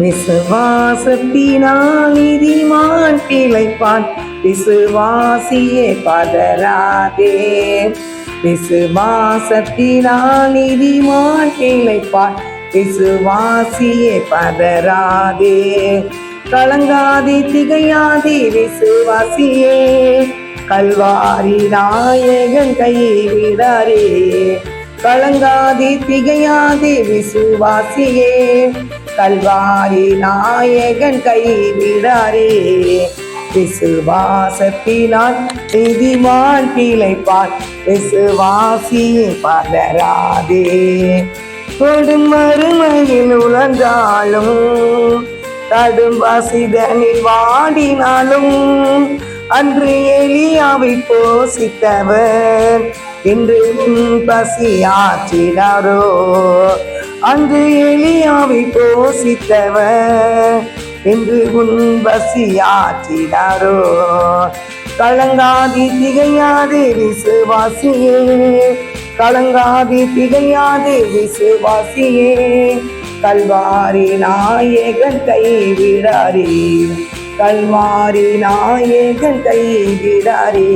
விசுவாசத்தினால் நீதிமான் பிழைப்பான். விசுவாசியே பதராதே விசுவாசத்தினால் நீதிமான் பிழைப்பான். விசுவாசியே பதராதே கலங்காதே திகையாதே விசுவாசியே. கல்வாரி நாயகன் கைவிடாரே கலங்காதே திகையாதே விசுவாசியே. கல்வாரி நாயகன் கைவிடாரே விசுவாசத்தினால் நிதிமான் பிழைப்பார். விசுவாசியே பதராதே கொடும் மறுமையில் உழந்தாலும் கடும் வசிதனில் வாடினாலும் அன்று எலியாவை போசித்தவர். இன்று உன் பசியாற்றினாரோ? அன்று எளியாவை போசித்தவர் என்று உன் பசியாற்றினாரோ கலங்காதி திகையாதே விசுவாசியே கலங்காதி திகையாதே விசுவாசியே கல்வாரி நாயகன் கைவிடாரே கல்வாரி நாயகன் கைவிடாரே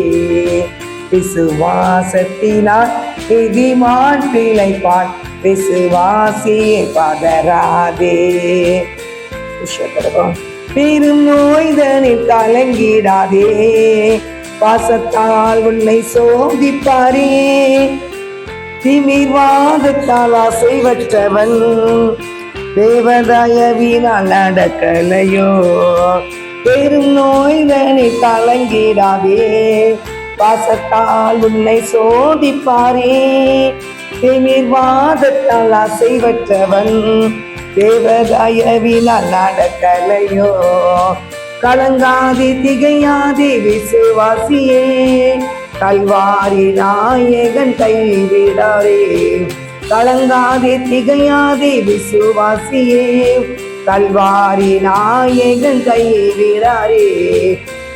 விசுவாசத்தினால் விதிமான் பிழைப்பான் விசுவாசியே பதராதே விஸ்வகரகம். கலங்கிடாதே. பாசத்தால் உன்னை சோதிப்பாரே. திமிர்வாதத்தால் அசைவற்றவன் தேவதாயவினால் நடக்கலையோ. பெரும் நோய்தனை கலங்கிடாதே. பாசத்தால் உன்னை சோதிப்பாரே. திமிர்வாதத்தால் அசைவற்றவன். தேவதயவினால் நடக்கலையோ கலங்காதி திகையாதி விசுவாசியே. கல்வாரி நாயகன் கைவிடாரே கலங்காதி திகையாதி விசுவாசியே. கல்வாரி நாயகன் கைவிடாரே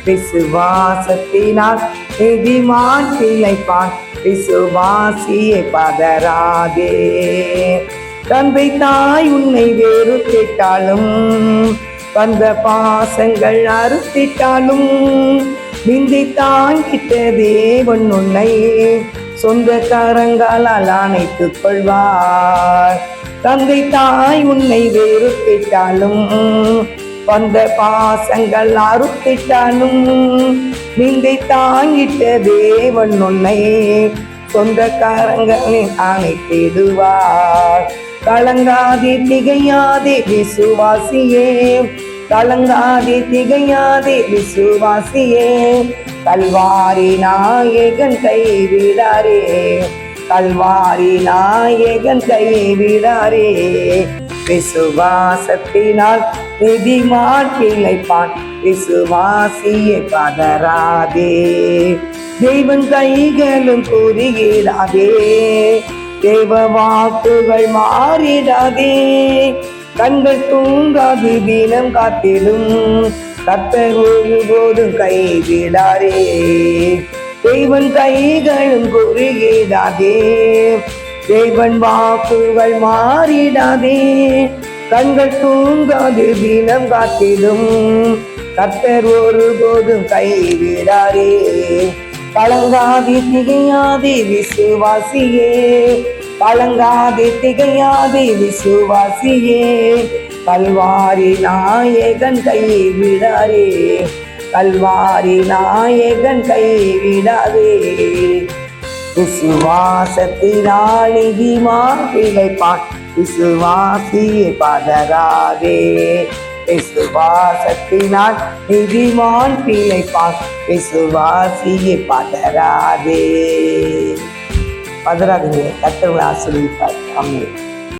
விசுவாசத்தினால் நிதிமான் பிழைப்பான் விசுவாசியே பதறாதே. தந்தை தாய் உன்னை வேறு கேட்டாலும் வந்த பாசங்கள் அறுத்திட்டாலும் நிந்தி தாங்கிட்ட தேவன் உன்னை சொந்த கரங்களால் அணைத்துக் கொள்வார். தந்தை தாய் உன்னை வேறு கேட்டாலும் வந்த பாசங்கள் அறுத்திட்டானும். நிந்தை தாங்கிட்ட தேவன் உன்னை சொந்த கரங்களில் அணைத்திடுவார். கலங்காதே திகையாதே விசுவாசியே. கலங்காதே திகையாதே விசுவாசியே. கல்வாரி நாயகன் கைவிடாரே. கல்வாரி நாயகன் கைவிடாரே. விசுவாசத்தினால் நிதிமான் பிழைப்பான் விசுவாசியை பதறாதே. தெய்வன் கைகளும் கூறுகிறாதே தேவ வாக்குகள் மாறிடாதே. கண்கள் தூங்காது தினம் காத்திடும். கத்தர் ஒருபோதும் கைவிடாரே தெய்வன் கைகளும் குறுகிடாதே. தேவன் வாக்குகள் மாறிடாதே. கண்கள் தூங்காது தினம் காத்திடும். கத்தர் ஒரு போதும் கைவிடாரே கலங்காதி திகையாதி விசுவாசியே. கலங்காதி திகையாதி விசுவாசியே. கல்வாரி நாயகன் கைவிடாரே கல்வாரி நாயகன் கைவிடாதே விசுவாசத்தினால் நிதிமான் பிழைப்பான். விசுவாசியை பதறாதே விசுவாசத்தினால் நிதிமான் பிழைப்பான் விசுவாசியை பதறாதே பதறாதீங்க கத்தவங்களை ஆசிரியப்பார் அம்மே